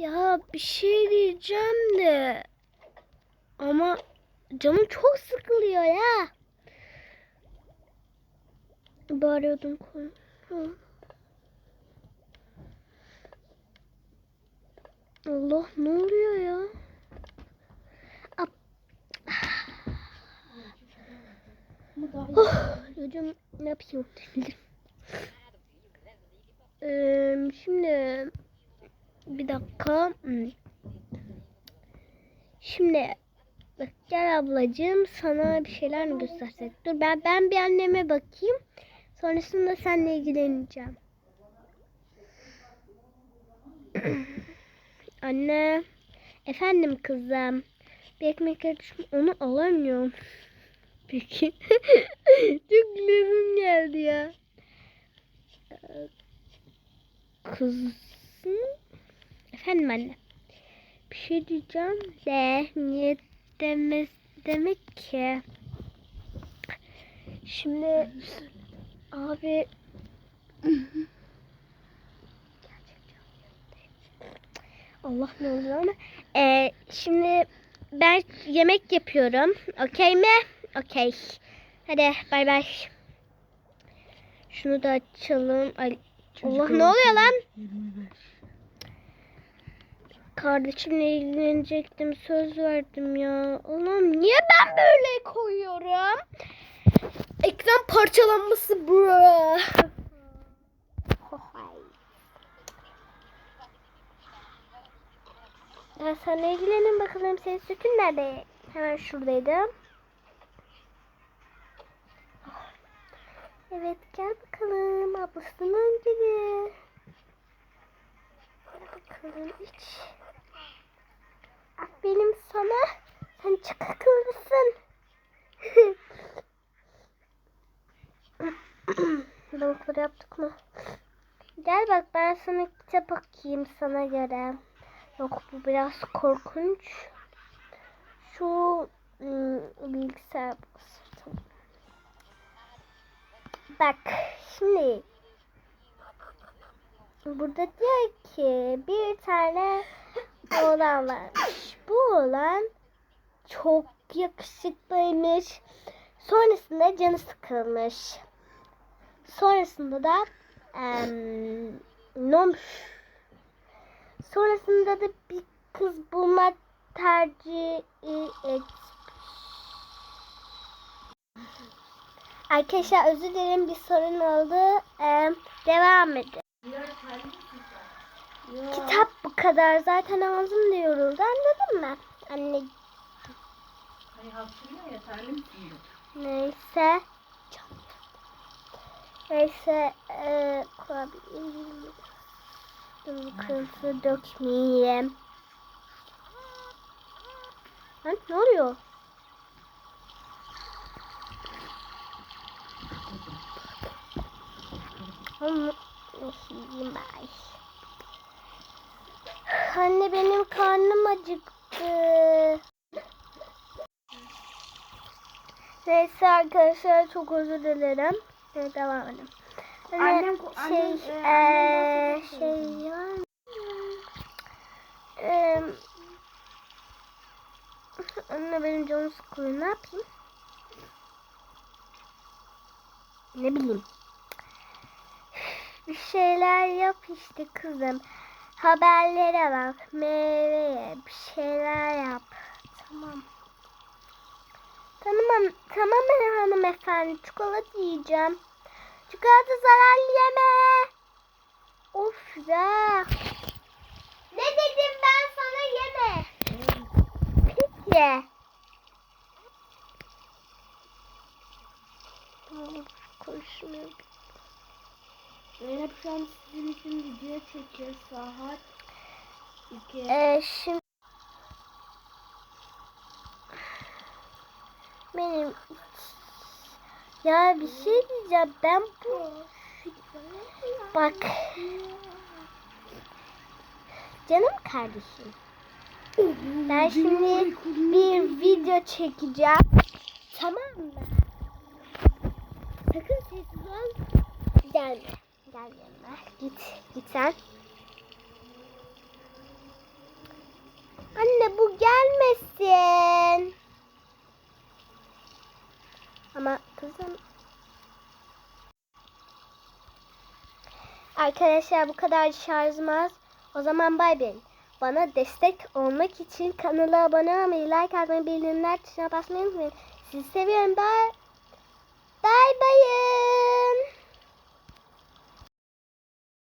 Ya bir şey diyeceğim de ama canım çok sıkılıyor ya. Bağırıyordum konu. Allah ne oluyor ya? Ap- Oh, hocam ne yapayım? Ee, şimdi bir dakika. Hmm. Şimdi bak gel ablacığım sana bir şeyler mi göstersek? Dur ben ben bir anneme bakayım. Sonrasında seninle ilgileneceğim. Anne. Efendim kızım. Bir ekmek arası onu alamıyorum. Peki. Çok gülesim geldi ya. Ee, Kızım. Efendim anne. Bir şey diyeceğim de niye demez demek ki. Şimdi abi Allah ne oluyor ama. Ee, şimdi ben yemek yapıyorum. Okey mi? Okey. Hadi bay bay. Şunu da açalım. Ay, Allah ne oluyor lan? Kardeşimle ilgilenecektim. Söz verdim ya. Allah'ım niye ben böyle koyuyorum? Ekran parçalanması bro. Ya sen ilgilenin bakalım senin sütün nerede? Hemen şuradaydı. Evet gel bakalım ablasının gibi. Gel bakalım iç. Sana. Sen çok akıllısın. Balıkları yaptık mı? Gel bak ben sana kitap okuyayım sana göre. Yok bu biraz korkunç. Şu ım, bilgisayar basırdım. Bak şimdi burada diyor ki bir tane oğlan varmış. Bu oğlan çok yakışıklıymış. Sonrasında canı sıkılmış. Sonrasında da em, ne olmuş? Sonrasında da bir kız bulmak tercih et. Arkadaşlar özür dilerim bir sorun oldu. Ee, devam edin. Kitap bu kadar. Zaten ağzım da yoruldu. Mı? Anne Hani hapşırıyor ya terlim suyu. neyse. Neyse. E, kurabiye. Dur kırmızı dökmeyeyim. Lan ne oluyor? Ama yiyeyim bari. Anne benim karnım acıktı. Neyse arkadaşlar çok özür dilerim. Evet, devam edelim. Anne, Annem- şey, annem, e, annem bahsetmişti. şey ya. Anne benim canım sıkılıyor. Ne yapayım? Ne bileyim. Bir şeyler yap işte kızım. Haberlere bak. Meyveye bir şeyler yap. Tamam. Tamam, tamam hanımefendi. Çikolata yiyeceğim. Çikolata zararlı yeme. Of ya. Ne dedim ben sana yeme. Peki. Tamam, konuşmuyor. Zeynep şu an sizin için video çekiyor saat 2. Ee, şimdi benim ya bir şey diyeceğim ben bu bak. Canım kardeşim ben şimdi bir video çekeceğim tamam mı? Sakın sessiz ol. Gelme Gel yanına. Git. Git sen. Anne bu gelmesin. Ama kızım. Arkadaşlar bu kadar şarjım az. O zaman bay bay. Bana destek olmak için kanala abone olmayı, like atmayı, bildirimler tuşuna basmayı unutmayın. Sizi seviyorum. Bye. Bye bye.